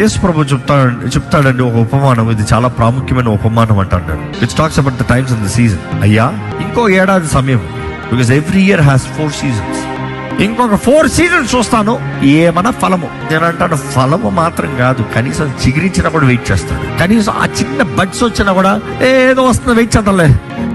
యేసు ప్రభు చెప్తాడు చెప్తాడండి ఒక ఉపమానం. ఇది చాలా ప్రాముఖ్యమైన ఉపమానం అంటాడు which talks about the times of the season అయ్యా ఇంకో ఏడాది సమయం. Because every year has four seasons ఇంకొక ఫోర్ సీజన్స్ చూస్తాను ఏమన్నా ఫలము. నేను అంటాను ఫలము మాత్రం కాదు. కనీసం చిగిరించినా కూడా వెయిట్ చేస్తాడు కనీసం ఆ చిన్న బడ్స్ వచ్చినా కూడా ఏదో వస్తుంది వెయిట్ చేద్దాంలే.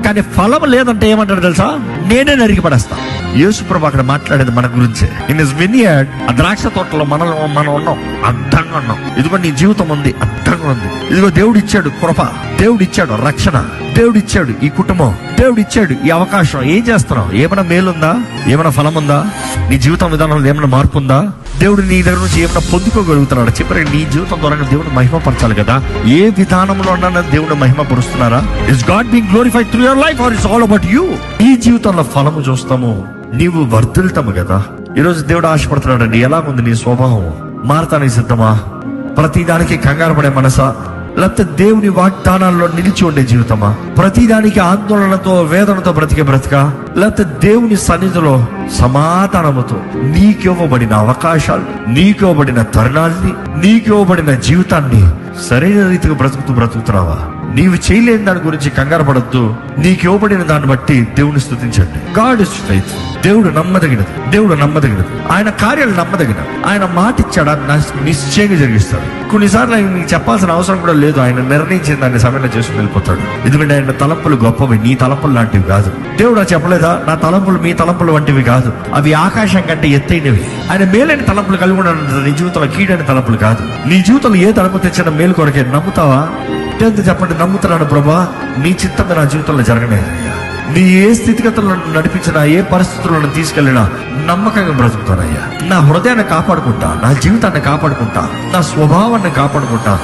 కానీ ఫలం లేదంటే ఏమంటాడు తెలుసా? నేనే నరికి పడేస్తా. యేసుప్రభు అక్కడ మాట్లాడేది మన గురించి. ఇన్ ఇస్ వినియర్డ్ ఆ ద్రాక్ష తోటలో మనం మనం ఉన్నాం. అర్థంగా ఉన్నాం. ఇదిగో నీ జీవితం ఉంది అర్థంగా ఉంది. ఇదిగో దేవుడు ఇచ్చాడు కృప దేవుడు ఇచ్చాడు రక్షణ. దేవుడు ఇచ్చాడు ఈ కుటుంబం. దేవుడు ఇచ్చాడు ఈ అవకాశం. ఏం చేస్తున్నావు? ఏమైనా మేలుందా? ఏమైనా ఫలం ఉందా నీ జీవితం విధానంలో ఏమైనా మార్పు ఉందా దేవుడు నీ దగ్గర నుంచి ఏమైనా పొందుకోగలుగుతున్నాడు? చెప్పారు నీ జీవితం ద్వారా దేవుడు మహిమపరచాలి కదా. ఏ విధానంలో ఉన్నా దేవుడు మహిమపరుస్తున్నారా? Is God being glorified through your life or is all about you ఈ జీవితంలో ఫలము చూస్తాము. నీవు వర్ధిల్తాము కదా. ఈరోజు దేవుడు ఆశపడుతున్నాడండి ఉంది నీ స్వభావం? మారతానికి సిద్ధమా? ప్రతిదానికి కంగారు పడే మనసా? లేకపోతే దేవుని వాగ్దానాల్లో నిలిచి ఉండే జీవితమా? ప్రతిదానికి ఆందోళనతో వేదనతో బ్రతికే బ్రతక? లేకపోతే దేవుని సన్నిధిలో సమాధానముతో నీకివ్వబడిన అవకాశాలు నీకివ్వబడిన తరుణాల్ని నీకివ్వబడిన జీవితాన్ని సరైన రీతిగా బ్రతుకుతూ బ్రతుకుతున్నావా? నీవు చేయలేని దాని గురించి కంగారు పడద్దు. నీకు ఇవ్వబడిన దాన్ని బట్టి దేవుని స్థుతించండి గాడ్ ఇస్ ఫైత్ దేవుడు నమ్మదగినది. దేవుడు నమ్మదగినది. ఆయన కార్యాలు నమ్మదగిన ఆయన మాట ఇచ్చాడు? నిశ్చయంగా జరిగిస్తాడు. కొన్నిసార్లు ఆయన నీకు చెప్పాల్సిన అవసరం కూడా లేదు. ఆయన నిర్ణయించిన దాన్ని సమయంలో చేసుకుని వెళ్ళిపోతాడు. ఎందుకంటే ఆయన తలంపులు గొప్పవి. నీ తలంపులు లాంటివి కాదు. దేవుడు చెప్పలేదా? నా తలంపులు మీ తలంపులు వంటివి కాదు. అవి ఆకాశం కంటే ఎత్తైనవి. ఆయన మేలైన తలంపులు కలిగి ఉన్నాడు నీ జీవితంలో కీడైన తలంపులు కాదు. నీ జీవితంలో ఏ తలంపు తెచ్చిన మేలు కొరకే నమ్ముతావా? ఎంత చెప్పండి నమ్ముతున్నాను ప్రభా. నీ చిత్తం నా జీవితంలో జరగలేదు నీ ఏ స్థితిగతులను నడిపించినా ఏ పరిస్థితులను తీసుకెళ్ళినా నమ్మకంగా బ్రతుకుతానయ్యా. నా హృదయాన్ని కాపాడుకుంటా నా జీవితాన్ని కాపాడుకుంటా నా స్వభావాన్ని కాపాడుకుంటా.